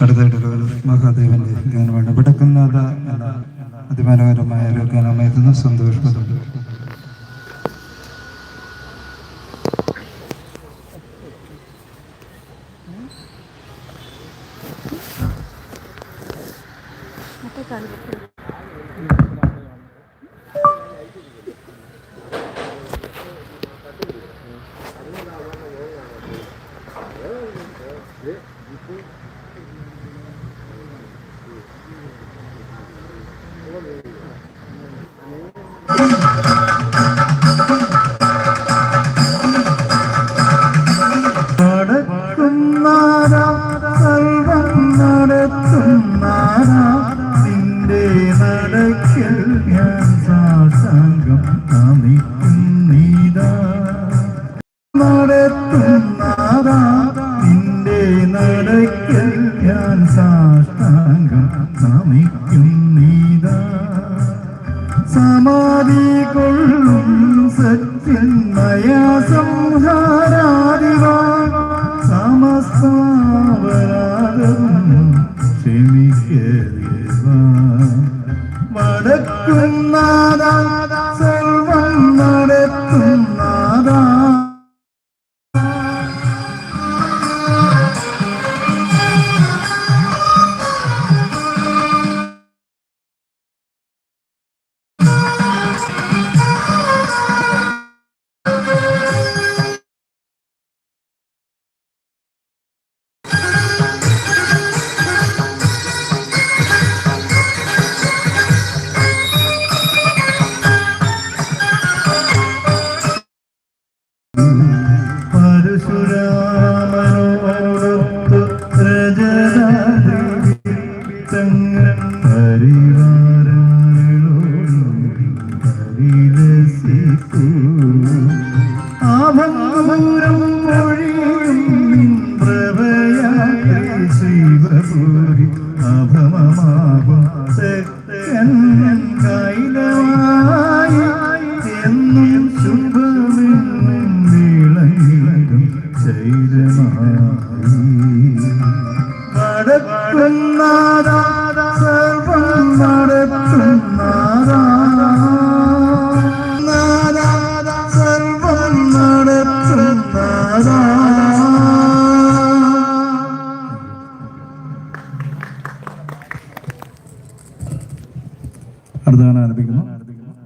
മഹാദേവന്റെ ഗാനമാണ് വിടക്കുന്നാഥ എന്ന അതിമനോഹരമായ ഒരു ഗാനമായിരുന്നു സന്തോഷപദം നടത്തുന്നാരാ സർവം നടത്തുന്നാരാ നിന്റെ നടക്കൽ ഞാൻ സാഷ്ടാംഗം നമിക്കുന്നീതാ സമാധി കൊള്ളും സത്യന്മയ സംഹാരാദിവ സമസ്താപരാധവും ക്ഷമിക്കേവ വടക്കുന്നാഥ പരിവാരങ്ങളോടുകൂടി പരിലസിക്കൂ. നടത്തുന്നാര സർവം നടത്തുന്നാര സർവം നടത്തുന്നാര അടുത്താണ് ആരംഭിക്കുന്നു.